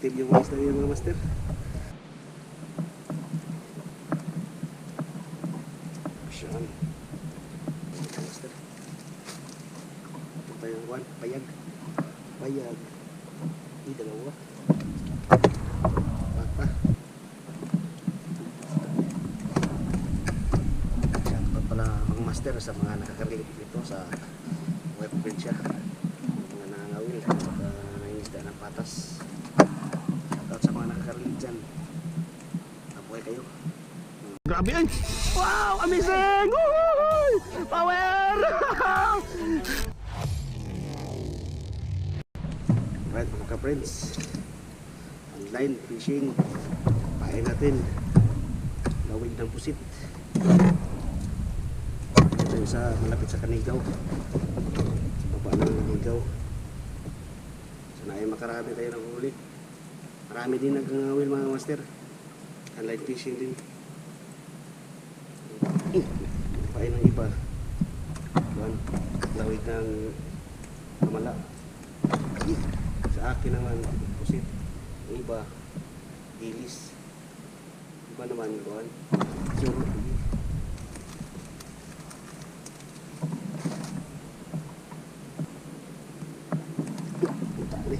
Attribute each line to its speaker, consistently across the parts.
Speaker 1: active yung mga isda yung mga master. Siyan. Mga master. Ito pa yung one, payag. Payag. Di dalawa. Shoutout pala mga master sa mga nakakarinig dito sa web probinsya. Mga nangangawil at saka nangingisda ng patas. Shoutout sa mga nakakarinig dyan. Apoy kayo. Grabe yan! Wow! Amazing! Woohoo! Power! Right mga ka-friends. Online fishing. Pahay natin. Lawig ng pusit. Ito yung sa malapit sa Kanigaw. Baba ng Kanigaw. Sana ay makarami tayo ng huli. Marami din nagkangawil mga master. Online fishing din. Pahay ng iba. Buwan. Lawig ng kamala. Sa akin naman, pusit. Yung iba, ilis. Iba naman, buwan. Suro. Tali.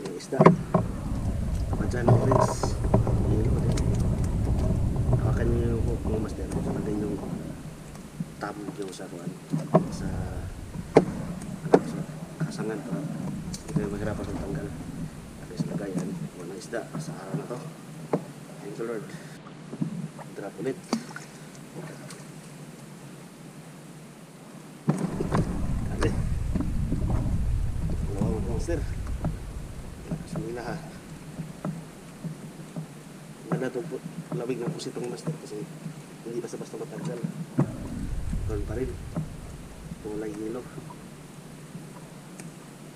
Speaker 1: Yung isda. Padyan mo friends. Hilo din. Hawakan niyo yung hook mga master. Saka din yung tab yung sa kuwan. Sa ano, sa kasangan para hindi kayo mahirapan sa tanggal. At sa lagayan. Walang isda sa araw na to. Thank you Lord. Drop ulit. Kali. Wow, mga ng ilaha. Ganda itong lawig ng pusit ng master kasi hindi basta-basta matanggal. Doon pa rin. Kulay hilo.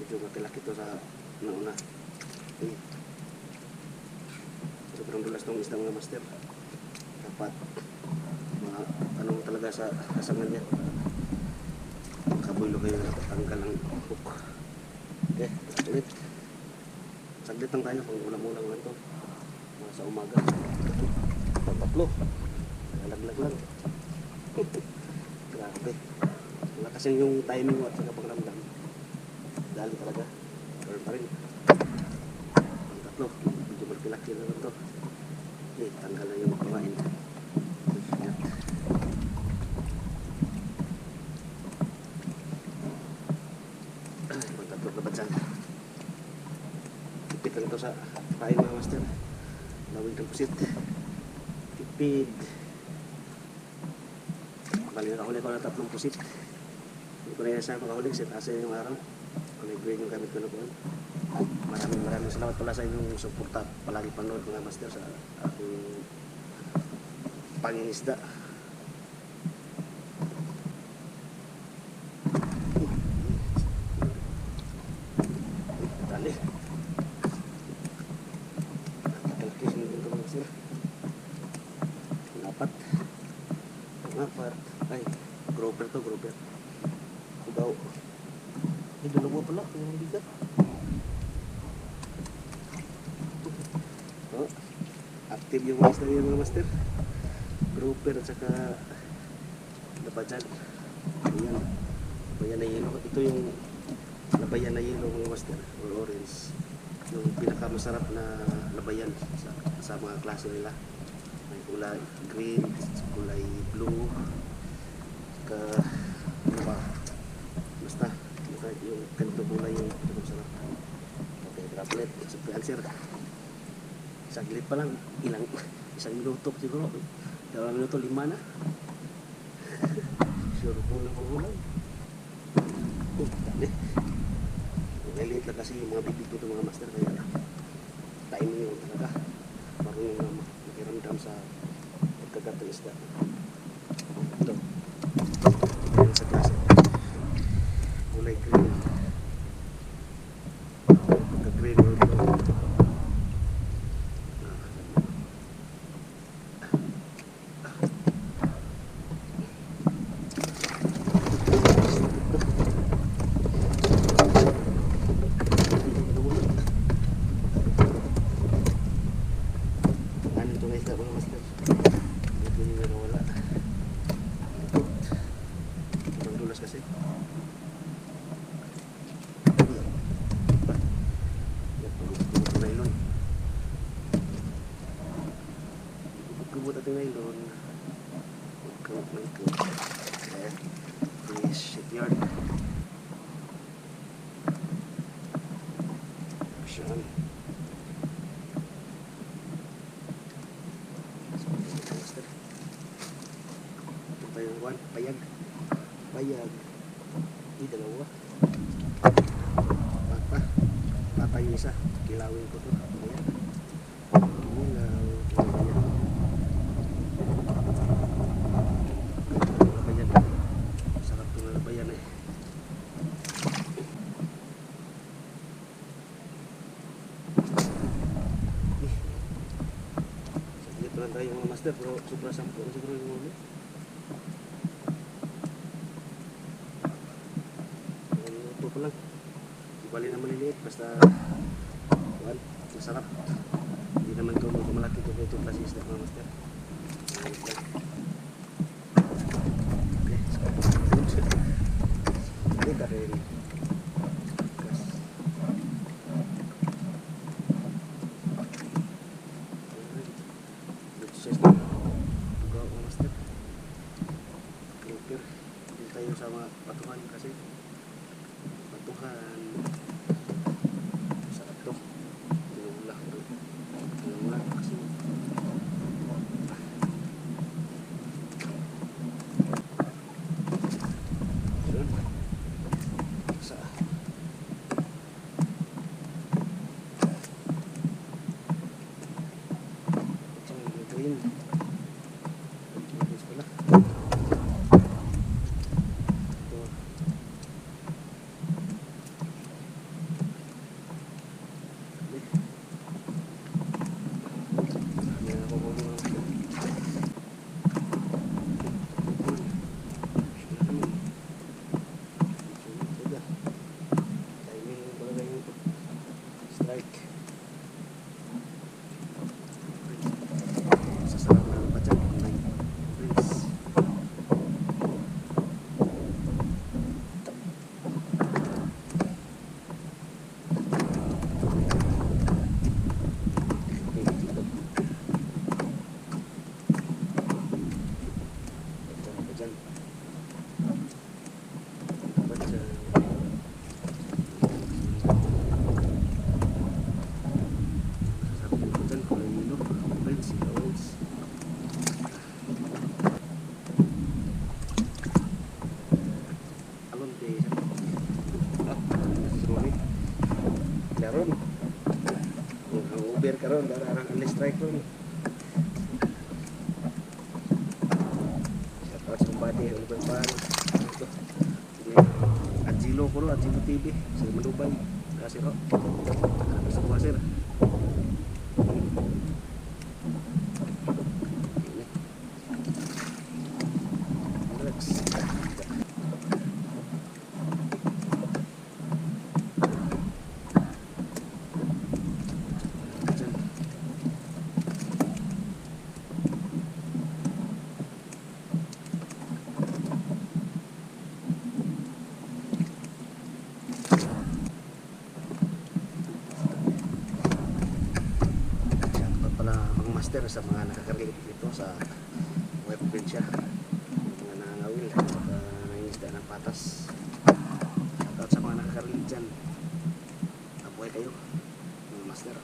Speaker 1: Medyo matilaki ito sa nauna. Okay. Sobrang dulas ng isda mga master. Dapat mga anong talaga sa kasangan niya. Kabulo kayo tanggal ang hook. Okay, ulit. Saglit lang tayo kung ulam-ulam lang ito. Mga sa umaga. Tataplo. Nalaglag lang. Grabe. Wala kasi yung timing at saka pagramdam. Dali talaga. Or pa rin. Ang tatlo. Medyo malpilaki na ito. Okay, tanggal na yung kumain. Yan. Ay, mga tatlo na batsan. Tipid lang ito sa pain mga master. Lawig ng pusit. Tipid. Bali nakahuli ko na tatlong pusit. Hindi ko na yan saan makahuli kasi taas yung araw. Kulay green yung gamit ko na po. Maraming maraming salamat pala sa inyong suporta. Palagi panood mga master sa aking pangingisda. Dali. Nakalaki sir. Apat. Apat. Ay, grouper to, grouper. Kudaw. Ay, dalawa pala. Yung bigat. Oh, active yung isda yung mga master. Grouper at saka labajan. Ayan. Labayan na yelo. Ito yung labayan na yelo mga master. Or orange. Yung pinakamasarap na labayan sa, sa mga klase nila. May kulay green, kulay blue, ka ano ba? Basta, basta yung ganito kulay yung pinakamasarap. Okay, droplet. Simple answer. Saglit pa lang, ilang, isang minuto siguro. Dalawang minuto, lima na. sure po na magulang. Oh, dali. Maliit lang kasi yung mga bibig ko mga master kaya timing yun talaga. Marunong na makiramdam sa pagkagat ng isda. Ito. Pwede ngayon, magkawag ng ito. Ayan, this shipyard. Ayan. Ito pa yung one, payag. Payag. Di dalawa. Papa. Papa yung isa. Kilawin ko to. Sige, ito lang tayo mga master. Pero sobra sampo na siguro yung ulo. Ang luto pa lang. Di bali na maliliit. Basta, kuhan, masarap. Hindi naman ito malaki ito ito klase isda mga master. Ayun tayo sa mga patuhan kasi. Patuhan. Sarap to. Tinula. Tinula kasi. ano, darang ang striker ni. Siya pa sumbati, ano ba ba? Ito. Adjilo ko lo, Adjilo TV. Sa Malubay. Kasi ro. Kasi ro. Master sa mga nakakarelate dito sa web probinsya. Mga nangangawil at saka nangingisda ng patas. Shoutout sa mga nakakarelate dyan. Mabuhay kayo, mga master.